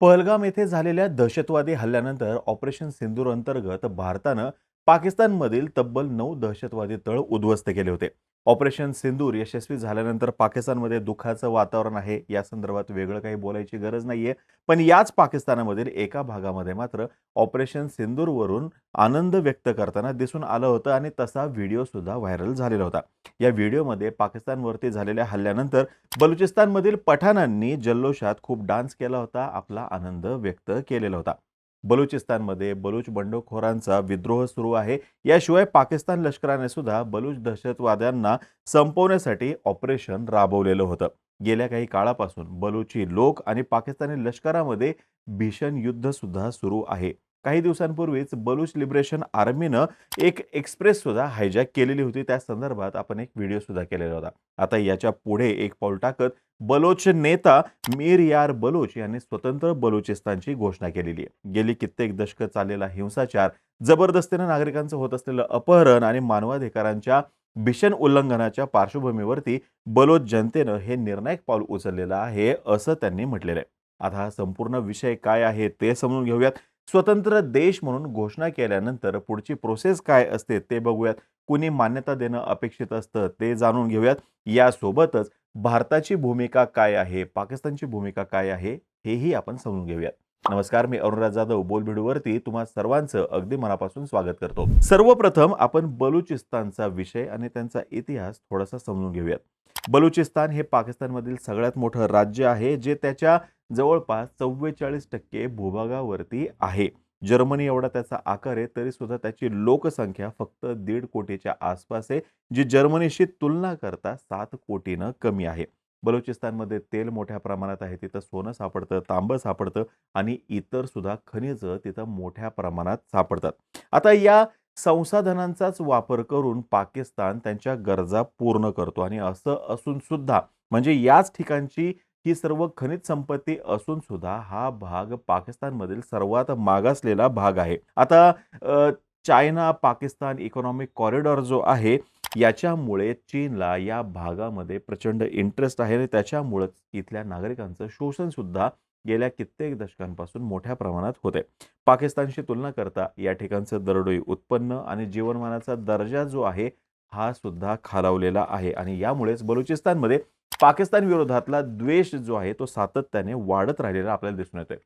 पहलगाम येथे झालेल्या दहशतवादी हल्ल्यानंतर ऑपरेशन सिंदूर अंतर्गत भारतानं पाकिस्तानमधील तब्बल नऊ दहशतवादी तळ उद्ध्वस्त केले होते. ऑपरेशन सिंदूर यशस्वी झाल्यानंतर पाकिस्तानमध्ये दुःखाचं वातावरण आहे. या संदर्भात वेगळं काही बोलायची गरज नाहीये. पण याच पाकिस्तानामधील एका भागामध्ये मात्र ऑपरेशन सिंदूरवरून आनंद व्यक्त करताना दिसून आलं होतं आणि तसा व्हिडिओ सुद्धा व्हायरल झालेला होता. या व्हिडिओमध्ये पाकिस्तानवरती झालेल्या हल्ल्यानंतर बलुचिस्तानमधील पठाणांनी जल्लोषात खूप डान्स केला होता. आपला आनंद व्यक्त केलेला होता. बलुचिस्तानमध्ये बलूच बंडखोरांचा विद्रोह सुरू आहे. याशिवाय पाकिस्तान लष्कराने सुद्धा बलूच दहशतवाद्यांना संपवण्यासाठी ऑपरेशन राबवलेलं होतं. गेल्या काही काळापासून बलूची लोक आणि पाकिस्तानी लष्करामध्ये भीषण युद्ध सुद्धा सुरू आहे. काही दिवसांपूर्वीच बलूच लिबरेशन आर्मीनं एक एक्सप्रेस सुद्धा हायजॅक केलेली होती. त्या संदर्भात आपण एक व्हिडिओ सुद्धा केलेला होता. आता याच्यापुढे एक पाऊल टाकत बलोच नेता मीर यार बलोच यांनी स्वतंत्र बलुचिस्तानची घोषणा केलेली आहे. गेली कित्येक दशकं चाललेला हिंसाचार जबरदस्तीनं नागरिकांचं होत असलेलं अपहरण आणि मानवाधिकारांच्या भीषण उल्लंघनाच्या पार्श्वभूमीवरती बलोच जनतेनं हे निर्णायक पाऊल उचललेलं आहे असं त्यांनी म्हटलेलं आहे. आता हा संपूर्ण विषय काय आहे ते समजून घेऊयात. स्वतंत्र देश म्हणून घोषणा केल्यानंतर पुढची प्रोसेस काय असते ते बघूयात. कुणी मान्यता देणं अपेक्षित असतं ते जाणून घेऊयात. यासोबतच भारताची भूमिका काय आहे? पाकिस्तानची भूमिका काय आहे? हेही आपण समजून घेऊयात. नमस्कार मी अरुणराज जाधव. बोलबिडूवरती तुम्हा सर्वांचं अगदी मनापासून स्वागत करतो. सर्वप्रथम आपण बलुचिस्तानचा विषय आणि त्यांचा इतिहास थोडासा समजून घेऊयात. बलुचिस्तान हे पाकिस्तानमधील सगळ्यात मोठं राज्य आहे जे त्याच्या जवळपास चव्वेचाळीस टक्के भूभागावरती आहे. जर्मनी एवढा त्याचा आकार आहे तरी सुद्धा त्याची लोकसंख्या फक्त दीड कोटीच्या आसपास आहे जी जर्मनीशी तुलना करता सात कोटीनं कमी आहे. बलुचिस्तानमध्ये तेल मोठ्या प्रमाणात आहे तिथं सोनं सापडतं तांबं सापडतं आणि इतर सुद्धा खनिजं तिथं मोठ्या प्रमाणात सापडतात. आता या संसाधनांचाच वापर करून पाकिस्तान त्यांच्या गरजा पूर्ण करतो आणि असं असून सुद्धा म्हणजे याच ठिकाणची ही सर्व खनिज संपत्ती असून सुद्धा हा भाग पाकिस्तानमधील सर्वात मागासलेला भाग आहे. आता चायना पाकिस्तान इकॉनॉमिक कॉरिडॉर जो आहे याच्यामुळे चीनला या भागामध्ये प्रचंड इंटरेस्ट आहे आणि त्याच्यामुळंच इथल्या नागरिकांचं शोषणसुद्धा गेल्या कित्येक दशकांपासून मोठ्या प्रमाणात होते पाकिस्तानशी तुलना करता या ठिकाणचं दरडोई उत्पन्न आणि जीवनमानाचा दर्जा जो आहे हा सुद्धा खालावलेला आहे आणि यामुळेच बलुचिस्तानमध्ये पाकिस्तान विरोधातला द्वेष जो आहे तो सातत्याने वाढत राहिलेला आपल्याला दिसून येतोय.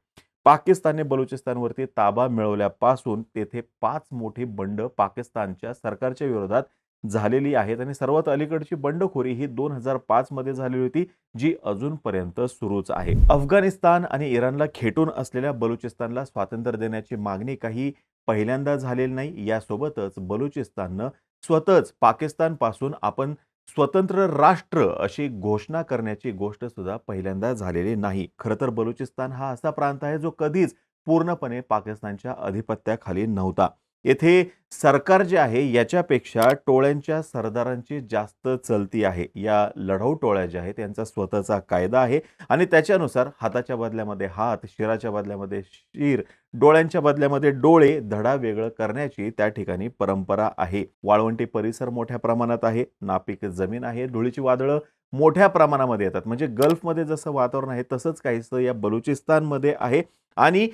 पाकिस्तानने बलुचिस्तानवरती ताबा मिळवल्यापासून तेथे पाच मोठी बंड पाकिस्तानच्या सरकारच्या विरोधात झालेली आहेत आणि सर्वात अलीकडची बंडखोरी ही दोन हजार पाच मध्ये झालेली होती जी अजूनपर्यंत सुरूच आहे. अफगाणिस्तान आणि इराणला खेटून असलेल्या बलुचिस्तानला स्वातंत्र्य देण्याची मागणी काही पहिल्यांदा झालेली नाही. यासोबतच बलुचिस्ताननं स्वतःच पाकिस्तानपासून आपण स्वतंत्र राष्ट्र अशी घोषणा करण्याची गोष्ट सुद्धा पहिल्यांदा झालेली नाही. खरं तर बलुचिस्तान हा असा प्रांत आहे जो कधीच पूर्णपणे पाकिस्तानच्या अधिपत्याखाली नव्हता. येथे सरकार जे आहे याच्यापेक्षा टोळ्यांच्या सरदारांची जास्त चलती आहे. या लढाऊ टोळ्या ज्या आहेत त्यांचा स्वतःचा कायदा आहे आणि त्याच्यानुसार हाताच्या बदल्यामध्ये हात शिराच्या बदल्यामध्ये शिर डोळ्यांच्या बदल्यामध्ये डोळे धडा वेगळं करण्याची त्या ठिकाणी परंपरा आहे. वाळवंटी परिसर मोठ्या प्रमाणात आहे नापीक जमीन आहे धुळीची वादळं मोठ्या प्रमाणामध्ये येतात. म्हणजे गल्फमध्ये जसं वातावरण आहे तसंच काहीसं या बलुचिस्तानमध्ये आहे. आणि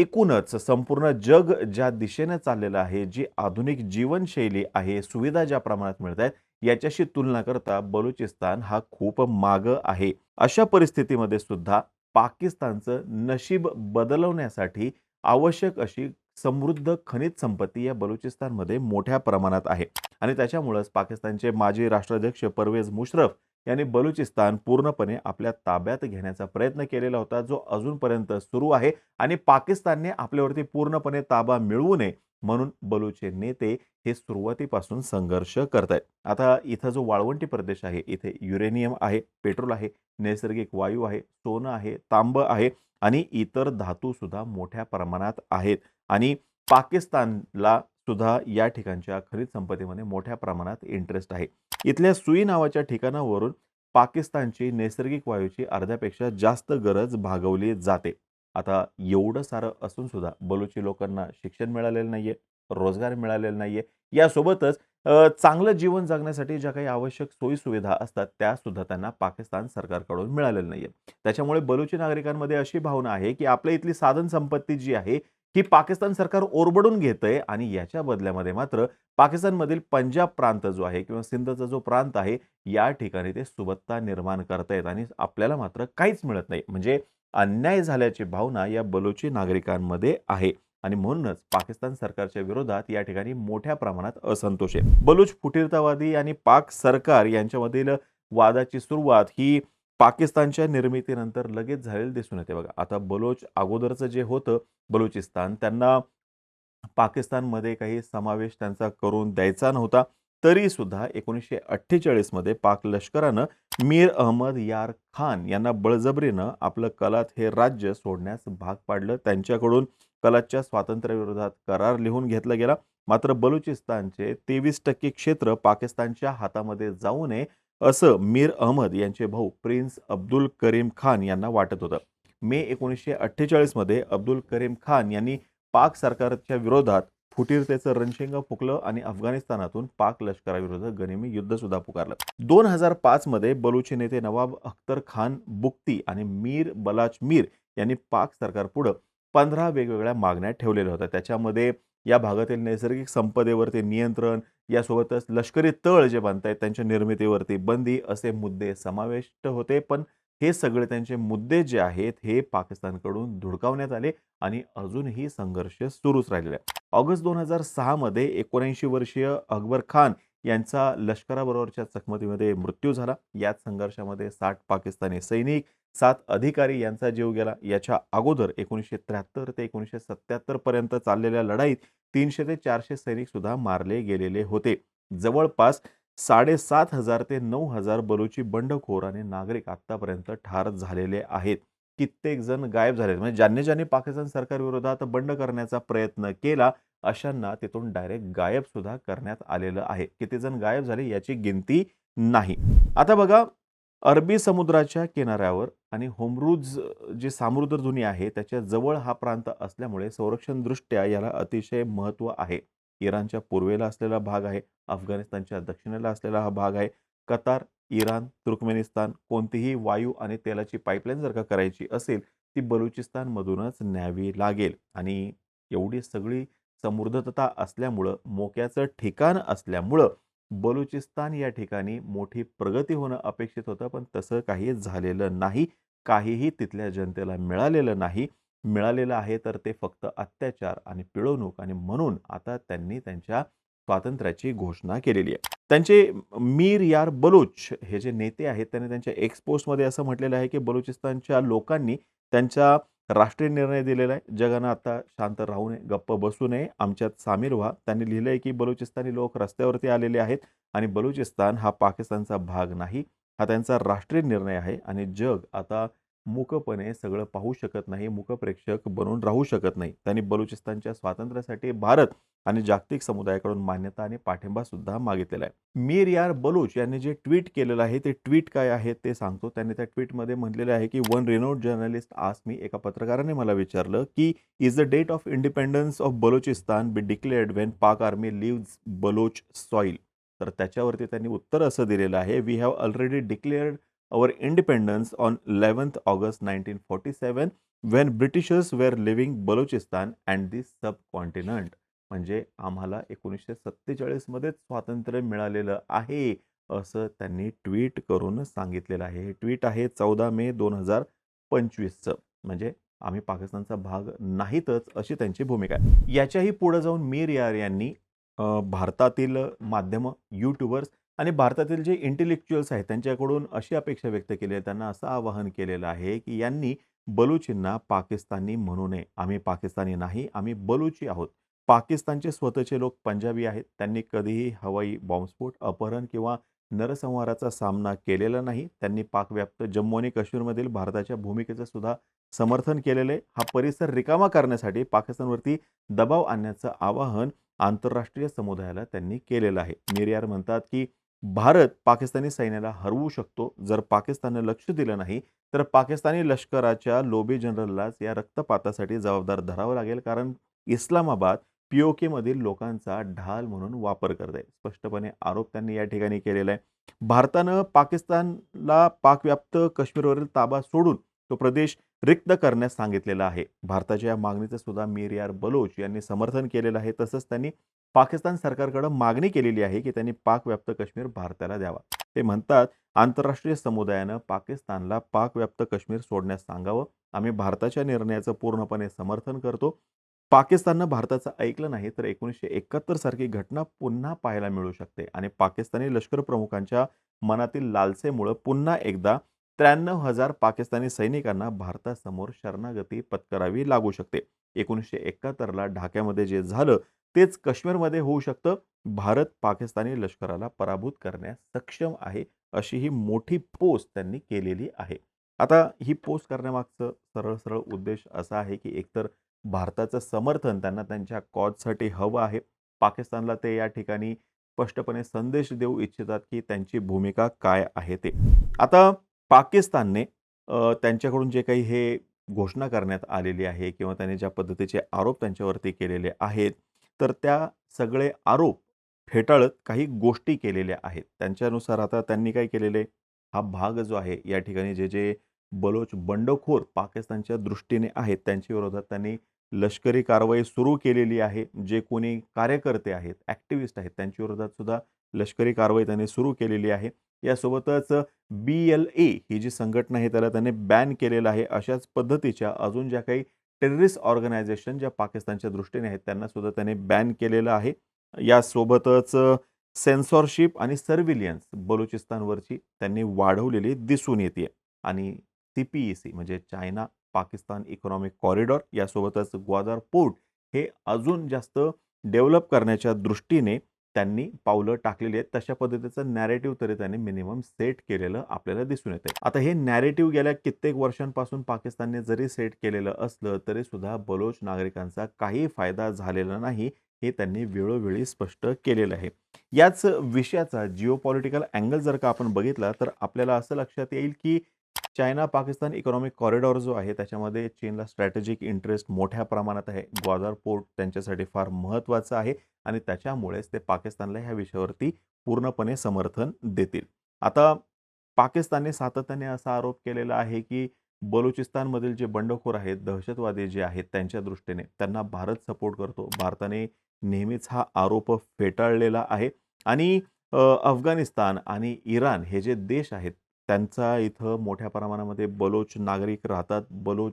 एकूणच संपूर्ण जग ज्या दिशेने चाललेलं आहे जी आधुनिक जीवनशैली आहे सुविधा ज्या प्रमाणात मिळत आहेत याच्याशी तुलना करता बलुचिस्तान हा खूप मागं आहे. अशा परिस्थितीमध्ये सुद्धा पाकिस्तानचं नशीब बदलवण्यासाठी आवश्यक अशी समृद्ध खनिज संपत्ती या बलुचिस्तानमध्ये मोठ्या प्रमाणात आहे. आणि त्याच्यामुळंच पाकिस्तानचे माजी राष्ट्राध्यक्ष परवेज मुशरफ यांनी बलुचिस्तान पूर्णपणे आपल्या ताब्यात घेण्याचा प्रयत्न केलेला होता जो अजूनपर्यंत सुरू आहे. आणि पाकिस्तानने आपल्यावरती पूर्णपणे ताबा मिळवू नये म्हणून बलूचे नेते हे सुरुवातीपासून संघर्ष करत आहेत आता इथं जो वाळवंटी प्रदेश आहे इथे युरेनियम आहे पेट्रोल आहे नैसर्गिक वायू आहे सोनं आहे तांब आहे आणि इतर धातू सुद्धा मोठ्या प्रमाणात आहेत. आणि पाकिस्तानला सुद्धा या ठिकाणच्या खनिज संपत्तीमध्ये मोठ्या प्रमाणात इंटरेस्ट आहे. इथल्या सुई नावाच्या ठिकाणावरून पाकिस्तानची नैसर्गिक वायूची अर्ध्यापेक्षा जास्त गरज भागवली जाते. आता एवढं सारं असून सुद्धा बलुची लोकांना शिक्षण मिळालेलं नाही आहे रोजगार मिळालेला नाही आहे यासोबतच चांगलं जीवन जगण्यासाठी ज्या काही आवश्यक सोयीसुविधा असतात, त्यासुद्धा त्यांना पाकिस्तान सरकारकडून मिळालेलं नाही आहे त्याच्यामुळे बलुची नागरिकांमध्ये अशी भावना आहे, की आपल्या इथली साधन संपत्ती जी आहे, ही पाकिस्तान सरकार ओरबडून घेतंय आणि याच्या बदल्यामध्ये मात्र पाकिस्तानमधील पंजाब प्रांत जो आहे किंवा सिंधचा जो प्रांत आहे, या ठिकाणी ते सुबत्ता निर्माण करतायत आणि आपल्याला मात्र काहीच मिळत नाही. म्हणजे अन्याय झाल्याची भावना या बलुची नागरिकांमध्ये आहे आणि म्हणूनच पाकिस्तान सरकारच्या विरोधात या ठिकाणी मोठ्या प्रमाणात असंतोष आहे. बलूच फुटीरतावादी आणि पाक सरकार यांच्यामधील वादाची सुरुवात ही पाकिस्तानच्या निर्मितीनंतर लगेच झालेली दिसून येते बघा. आता बलोच अगोदरचं जे होतं बलुचिस्तान त्यांना पाकिस्तानमध्ये काही समावेश त्यांचा करून द्यायचा नव्हता. तरीसुद्धा एकोणीसशे अठ्ठेचाळीसमध्ये पाक लष्करानं मीर अहमद यार खान यांना बळजबरीनं आपलं कलात हे राज्य सोडण्यास भाग पाडलं. त्यांच्याकडून कलातच्या स्वातंत्र्याविरोधात करार लिहून घेतला गेला. मात्र बलुचिस्तानचे 23% क्षेत्र पाकिस्तानच्या हातामध्ये जाऊ नये, असं मीर अहमद यांचे भाऊ प्रिन्स अब्दुल करीम खान यांना वाटत होतं. मे एकोणीसशे अठ्ठेचाळीसमध्ये अब्दुल करीम खान यांनी पाक सरकारच्या विरोधात फुटीरतेचं रणशिंग फुकलं आणि अफगाणिस्तानातून पाक लष्कराविरुद्ध गनिमी युद्धसुद्धा पुकारलं. दोन हजार पाचमध्ये बलुची नेते नवाब अख्तर खान बुक्ती आणि मीर बलाच मीर यांनी पाक सरकारपुढं 15 वेगवेगळ्या मागण्या ठेवलेल्या होत्या. त्याच्यामध्ये या भागातील नैसर्गिक संपदेवरती नियंत्रण, यासोबतच लष्करी तळ जे बांधतायत त्यांच्या निर्मितीवरती बंदी असे मुद्दे समाविष्ट होते. पण हे सगळे त्यांचे मुद्दे जे आहेत, हे पाकिस्तानकडून धुडकावण्यात आले आणि अजूनही संघर्ष सुरूच राहिलेला आहे. ऑगस्ट 2006 मध्ये 79 वर्षीय अकबर खान यांचा लष्कराबरोबरच्या चकमकीमध्ये मृत्यू झाला. याच संघर्षामध्ये साठ पाकिस्तानी सैनिक, सात अधिकारी यांचा जीव गेला. याच्या अगोदर 1973 ते 1977 पर्यंत चाललेल्या लढाईत तीनशे ते 400 सैनिकसुद्धा मारले गेलेले होते. जवळपास 7,500 ते नऊ हजार बलुची बंडखोर आणि नागरिक आत्तापर्यंत ठार झालेले आहेत. कित्येक जण गायब झाले म्हणजे ज्यांनी ज्यांनी पाकिस्तान सरकारविरोधात बंड करण्याचा प्रयत्न केला, अशांना तिथून डायरेक्ट गायब सुद्धा करण्यात आलेलं आहे. किती जण गायब झाले याची गिनती नाही. आता बघा अरबी समुद्राच्या किनाऱ्यावर आणि होमरूज जी सामुद्रधुनी आहे, त्याच्याजवळ हा प्रांत असल्यामुळे संरक्षणदृष्ट्या याला अतिशय महत्त्व आहे. इराणच्या पूर्वेला असलेला भाग आहे. अफगाणिस्तानच्या दक्षिणेला असलेला हा भाग आहे. कतार, इराण, तुर्कमेनिस्तान कोणतीही वायू आणि तेलाची पाईपलाईन जर का करायची असेल, ती बलुचिस्तानमधूनच न्यावी लागेल आणि एवढी सगळी समृद्धता असल्यामुळं, मोक्याचं ठिकाण असल्यामुळं बलुचिस्तान या ठिकाणी मोठी प्रगती होणं अपेक्षित होतं. पण तसं काही झालेलं नाही. काहीही तिथल्या जनतेला मिळालेलं नाही. मिळालेलं आहे तर ते फक्त अत्याचार आणि पिळवणूक आणि म्हणून आता त्यांनी त्यांच्या स्वातंत्र्याची घोषणा केलेली आहे. त्यांचे मीर यार बलूच हे जे नेते आहेत, त्यांनी त्यांच्या एक्सपोस्टमध्ये असं म्हटलेलं आहे, की बलुचिस्तानच्या लोकांनी त्यांचा राष्ट्रीय निर्णय दिलेला आहे. जगानं आता शांत राहू नये, गप्प बसू नये, आमच्यात सामील व्हा. त्यांनी लिहिलं आहे की बलुचिस्तानी लोक रस्त्यावरती आलेले आहेत आणि बलुचिस्तान हा पाकिस्तानचा भाग नाही. हा त्यांचा राष्ट्रीय निर्णय आहे आणि जग आता मुकपणे सगळं पाहू शकत नाही. मुकप्रेक्षक बनून राहू शकत नाही. त्यांनी बलुचिस्तानच्या स्वातंत्र्यासाठी भारत आणि जागतिक समुदायाकडून मान्यता आणि पाठिंबासुद्धा मागितलेला आहे. मीर यार बलूच यांनी जे ट्विट केलेलं आहे, ते ट्वीट काय आहे ते सांगतो. त्यांनी त्या ट्विटमध्ये म्हटलेलं आहे, की वन रेनोड जर्नलिस्ट आज मी एका पत्रकाराने मला विचारलं, की is the date of independence of Balochistan be declared when Pak army leaves Baloch soil. तर त्याच्यावरती त्यांनी उत्तर असं दिलेलं आहे, we have already declared our independence on 11th August 1947 when Britishers were leaving Balochistan and the subcontinent. म्हणजे आम्हाला एकोणीसशे सत्तेचाळीसमध्येच स्वातंत्र्य मिळालेलं आहे, असं त्यांनी ट्विट करून सांगितलेलं आहे. हे ट्वीट आहे 14 मे 2025चं. म्हणजे आम्ही पाकिस्तानचा भाग नाहीतच, अशी त्यांची भूमिका आहे. याच्याही पुढे जाऊन मीर यार यांनी भारतातील माध्यमं, यूट्यूबर्स आणि भारतातील जे इंटेलेक्च्युअल्स आहेत, त्यांच्याकडून अशी अपेक्षा व्यक्त केली आहे, त्यांना असं आवाहन केलेलं आहे, की यांनी बलुचींना पाकिस्तानी म्हणू नये. आम्ही पाकिस्तानी नाही, आम्ही बलुची आहोत. पाकिस्तानचे स्वतःचे लोक पंजाबी आहेत. त्यांनी कधीही हवाई बॉम्बस्फोट, अपहरण किंवा नरसंहाराचा सामना केलेला नाही. त्यांनी पाकव्याप्त जम्मू आणि काश्मीरमधील भारताच्या भूमिकेचं सुद्धा समर्थन केलेलं आहे. हा परिसर रिकामा करण्यासाठी पाकिस्तानवरती दबाव आणण्याचं आवाहन आंतरराष्ट्रीय समुदायाला त्यांनी केलेलं आहे. निर्यार म्हणतात, की भारत पाकिस्तानी सैन्याला हरवू शकतो. जर पाकिस्ताननं लक्ष दिलं नाही, तर पाकिस्तानी लष्कराच्या लोबी जनरललाच या रक्तपातासाठी जबाबदार धरावं लागेल. कारण इस्लामाबाद पीओकेमधील लोकांचा ढाल म्हणून वापर करत आहे स्पष्टपणे आरोप त्यांनी या ठिकाणी केलेला आहे भारतानं पाकिस्तानला पाकव्याप्त काश्मीरवरील ताबा सोडून तो प्रदेश रिक्त करण्यास सांगितलेला आहे भारताच्या या मागणीचं सुद्धा मीर यार बलोच यांनी समर्थन केलेलं आहे तसंच त्यांनी पाकिस्तान सरकारकडे मागणी केलेली आहे की त्यांनी पाकव्याप्त काश्मीर भारताला द्यावा. ते म्हणतात आंतरराष्ट्रीय समुदायानं पाकिस्तानला पाकव्याप्त काश्मीर सोडण्यास सांगावं. आम्ही भारताच्या निर्णयाचं पूर्णपणे समर्थन करतो. पाकिस्ताननं भारताचं ऐकलं नाही तर एकोणीसशे एकाहत्तर सारखी घटना पुन्हा पाहायला मिळू शकते आणि पाकिस्तानी लष्कर प्रमुखांच्या मनातील लालसेमुळं पुन्हा एकदा त्र्याण्णव हजार पाकिस्तानी सैनिकांना भारतासमोर शरणागती पत्करावी लागू शकते. एकोणीसशे एकाहत्तरला ढाक्यामध्ये जे झालं तेच काश्मीरमध्ये होऊ शकतं. भारत पाकिस्तानी लष्कराला पराभूत करण्यास सक्षम आहे अशी ही मोठी पोस्ट त्यांनी केलेली आहे. आता ही पोस्ट करण्यामागचं सरळ सरळ उद्देश असा आहे की एकतर भारताचं समर्थन त्यांना त्यांच्या कॉजसाठी हवं आहे. पाकिस्तानला ते या ठिकाणी स्पष्टपणे संदेश देऊ इच्छितात की त्यांची भूमिका काय आहे ते. आता पाकिस्तानने त्यांच्याकडून जे काही हे घोषणा करण्यात आलेली आहे किंवा त्यांनी ज्या पद्धतीचे आरोप त्यांच्यावरती केलेले आहेत तर त्या सगळे आरोप फेटाळत काही गोष्टी केलेल्या आहेत. त्यांच्यानुसार आता त्यांनी काय केलेले हा भाग जो आहे या ठिकाणी जे जे बलोच बंडखोर पाकिस्तानच्या दृष्टीने आहेत त्यांच्या विरोधात त्यांनी लष्करी कारवाई सुरू केलेली आहे. जे कोणी कार्यकर्ते आहेत ॲक्टिव्हिस्ट आहेत त्यांच्या विरोधात सुद्धा लष्करी कारवाई त्यांनी सुरू केलेली आहे. यासोबतच बी एल ए ही जी संघटना आहे त्याला त्यांनी बॅन केलेलं आहे. अशाच पद्धतीच्या अजून ज्या काही टेररिस्ट ऑर्गनायझेशन ज्या पाकिस्तानच्या दृष्टीने आहेत त्यांना सुद्धा त्यांनी बॅन केलेलं आहे. यासोबतच सेन्सॉरशिप आणि सर्व्हिलियन्स बलुचिस्तानवरची त्यांनी वाढवलेली दिसून येते आणि सी पी ई सी म्हणजे चायना पाकिस्तान इकॉनॉमिक कॉरिडॉर यासोबतच ग्वादार पोर्ट हे अजून जास्त डेव्हलप करण्याच्या दृष्टीने त्यांनी पावलं टाकलेली आहेत. तशा पद्धतीचं नॅरेटिव्ह तरी त्यांनी मिनिमम सेट केलेलं आपल्याला दिसून येते आता हे नॅरेटिव्ह गेल्या कित्येक वर्षांपासून पाकिस्तानने जरी सेट केलेलं असलं तरी सुद्धा बलोच नागरिकांचा काही फायदा झालेला नाही हे त्यांनी वेळोवेळी स्पष्ट केलेलं आहे. याच विषयाचा जिओ पॉलिटिकल अँगल जर का आपण बघितला तर आपल्याला असं लक्षात येईल की चायना पाकिस्तान इकॉनॉमिक कॉरिडॉर जो आहे त्याच्यामध्ये चीनला स्ट्रॅटेजिक इंटरेस्ट मोठ्या प्रमाणात आहे. ग्वादर पोर्ट त्यांच्यासाठी फार महत्त्वाचं आहे आणि त्याच्यामुळेच ते पाकिस्तानला ह्या विषयावरती पूर्णपणे समर्थन देतील. आता पाकिस्तानने सातत्याने असा आरोप केलेला आहे की बलुचिस्तानमधील जे बंडखोर आहेत दहशतवादी जे आहेत त्यांच्या दृष्टीने त्यांना भारत सपोर्ट करतो. भारताने नेहमीच हा आरोप फेटाळलेला आहे. आणि अफगाणिस्तान आणि इराण हे जे देश आहेत त्यांचा इथं मोठ्या प्रमाणामध्ये बलोच नागरिक राहतात बलोच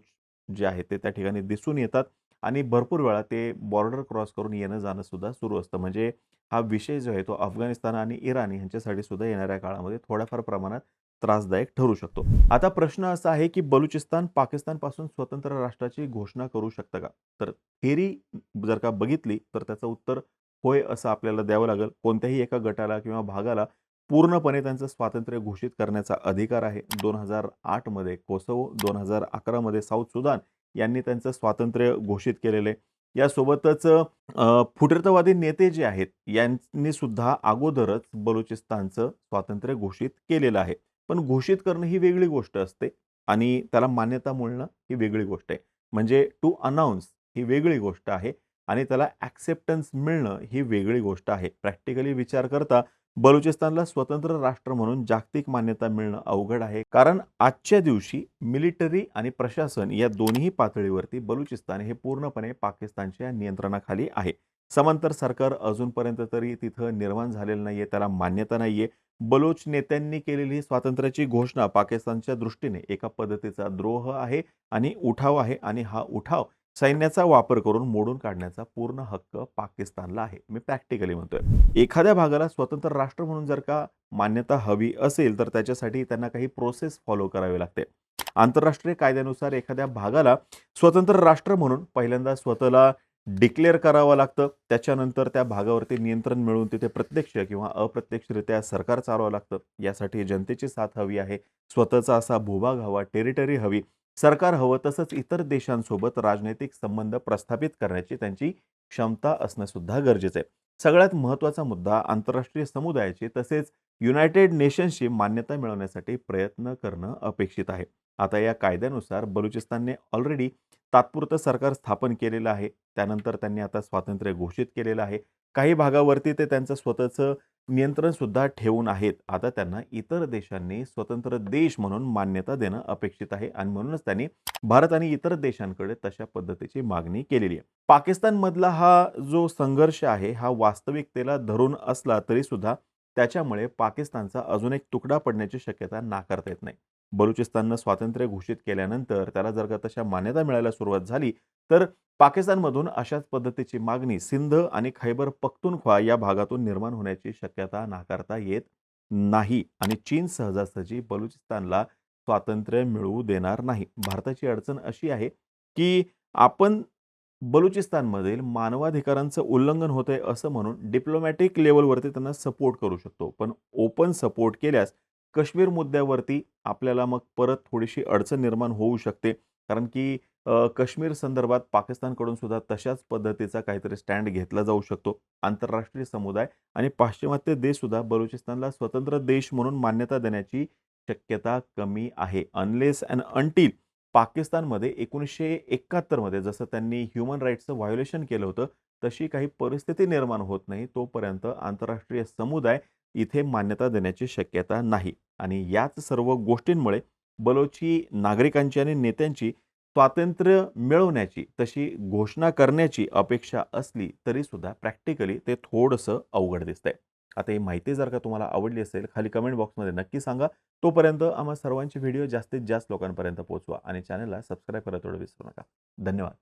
जे आहेत ते त्या ठिकाणी दिसून येतात आणि भरपूर वेळा ते बॉर्डर क्रॉस करून येणं जाणं सुद्धा सुरू असतं. म्हणजे हा विषय जो आहे तो अफगाणिस्तान आणि इराण यांच्यासाठी सुद्धा येणाऱ्या काळामध्ये थोड्याफार प्रमाणात त्रासदायक ठरू शकतो. आता प्रश्न असा आहे की बलुचिस्तान पाकिस्तानपासून स्वतंत्र राष्ट्राची घोषणा करू शकतं का? तर थेरी जर का बघितली तर त्याचं उत्तर होय असं आपल्याला द्यावं लागेल. कोणत्याही एका गटाला किंवा भागाला पूर्णपणे त्यांचं स्वातंत्र्य घोषित करण्याचा अधिकार आहे. दोन हजार आठमध्ये कोसवो दोन हजार अकरामध्ये साऊथ सुदान यांनी त्यांचं स्वातंत्र्य घोषित केलेलं. आहे यासोबतच फुटीरतवादी फुटीरतावादी नेते जे आहेत यांनी सुद्धा अगोदरच बलुचिस्तानचं स्वातंत्र्य घोषित केलेलं आहे. पण घोषित करणं ही वेगळी गोष्ट असते आणि त्याला मान्यता मिळणं ही वेगळी गोष्ट आहे. म्हणजे टू अनाऊन्स ही वेगळी गोष्ट आहे आणि त्याला ॲक्सेप्टन्स मिळणं ही वेगळी गोष्ट आहे. प्रॅक्टिकली विचार करता बलुचिस्तानला स्वतंत्र राष्ट्र म्हणून जागतिक मान्यता मिळणं अवघड आहे. कारण आजच्या दिवशी मिलिटरी आणि प्रशासन या दोन्ही पातळीवरती बलुचिस्तान हे पूर्णपणे पाकिस्तानच्या नियंत्रणाखाली आहे. समांतर सरकार अजूनपर्यंत तरी तिथं निर्माण झालेलं नाहीये त्याला मान्यता नाहीये. बलोच नेत्यांनी केलेली स्वातंत्र्याची घोषणा पाकिस्तानच्या दृष्टीने एका पद्धतीचा द्रोह आहे आणि उठाव आहे आणि हा उठाव सैन्याचा वापर करून मोडून काढण्याचा पूर्ण हक्क पाकिस्तानला आहे. मी प्रॅक्टिकली म्हणतोय. एखाद्या भागाला स्वतंत्र राष्ट्र म्हणून जर का मान्यता हवी असेल तर त्याच्यासाठी त्यांना काही प्रोसेस फॉलो करावी लागते. आंतरराष्ट्रीय कायद्यानुसार एखाद्या भागाला स्वतंत्र राष्ट्र म्हणून पहिल्यांदा स्वतःला डिक्लेअर करावं लागतं. त्याच्यानंतर त्या भागावरती नियंत्रण मिळवून तिथे प्रत्यक्ष किंवा अप्रत्यक्षरित्या सरकार चालवावं लागतं. यासाठी जनतेची साथ हवी आहे. स्वतःचा असा भूभाग हवा टेरिटरी हवी. सरकार हवं तसंच इतर देशांसोबत राजनैतिक संबंध प्रस्थापित करण्याची त्यांची क्षमता असणं सुद्धा गरजेचं आहे. सगळ्यात महत्त्वाचा मुद्दा आंतरराष्ट्रीय समुदायाची तसेच युनायटेड नेशन्सची मान्यता मिळवण्यासाठी प्रयत्न करणं अपेक्षित आहे. आता या कायद्यानुसार बलुचिस्तानने ऑलरेडी तात्पुरतं सरकार स्थापन केलेलं आहे. त्यानंतर त्यांनी आता स्वातंत्र्य घोषित केलेलं आहे. काही भागावरती ते त्यांचं स्वतःचं नियंत्रण सुद्धा ठेवून आहेत. आता त्यांना इतर देशांनी स्वतंत्र देश म्हणून मान्यता देणं अपेक्षित आहे आणि म्हणूनच त्यांनी भारत आणि इतर देशांकडे तशा पद्धतीची मागणी केलेली आहे. पाकिस्तानमधला हा जो संघर्ष आहे हा वास्तविकतेला धरून असला तरी सुद्धा त्याच्यामुळे पाकिस्तानचा अजून एक तुकडा पडण्याची शक्यता नाकारता येत नाही. बलुचिस्ताननं स्वातंत्र्य घोषित केल्यानंतर त्याला जर का तशा मान्यता मिळायला सुरुवात झाली तर पाकिस्तानमधून अशाच पद्धतीची मागणी सिंध आणि खैबर पख्तुनख्वा या भागातून निर्माण होण्याची शक्यता नाकारता येत नाही आणि चीन सहजासहजी बलुचिस्तानला स्वातंत्र्य मिळवू देणार नाही. भारताची अडचण अशी आहे की आपण बलुचिस्तानमधील मानवाधिकारांचं उल्लंघन होत आहे असं म्हणून डिप्लोमॅटिक लेवलवरती त्यांना सपोर्ट करू शकतो. पण ओपन सपोर्ट केल्यास काश्मीर मुद्द्यावरती आपल्याला मग परत थोडीशी अडचण निर्माण होऊ शकते. कारण की काश्मीर संदर्भात पाकिस्तानकडून सुद्धा तशाच पद्धतीचा काहीतरी स्टँड घेतला जाऊ शकतो. आंतरराष्ट्रीय समुदाय आणि पाश्चिमात्य देशसुद्धा बलुचिस्तानला स्वतंत्र देश म्हणून मान्यता देण्याची शक्यता कमी आहे. अनलेस अँड अंटील पाकिस्तानमध्ये एकोणीसशे एकाहत्तरमध्ये जसं त्यांनी ह्युमन राईट्सचं व्हायोलेशन केलं होतं तशी काही परिस्थिती निर्माण होत नाही तोपर्यंत आंतरराष्ट्रीय समुदाय इथे मान्यता देण्याची शक्यता नाही. आणि याच सर्व गोष्टींमुळे बलोची नागरिकांची आणि नेत्यांची स्वातंत्र्य मिळवण्याची तशी घोषणा करण्याची अपेक्षा असली तरी सुद्धा प्रॅक्टिकली ते थोडंसं अवघड दिसतंय. आता ही माहिती जर का तुम्हाला आवडली असेल खाली कमेंट बॉक्समध्ये नक्की सांगा. तोपर्यंत आम्हा सर्वांचे व्हिडिओ जास्तीत जास्त लोकांपर्यंत पोहोचवा आणि चॅनलला सबस्क्राईब करायला थोडं विसरू नका. धन्यवाद.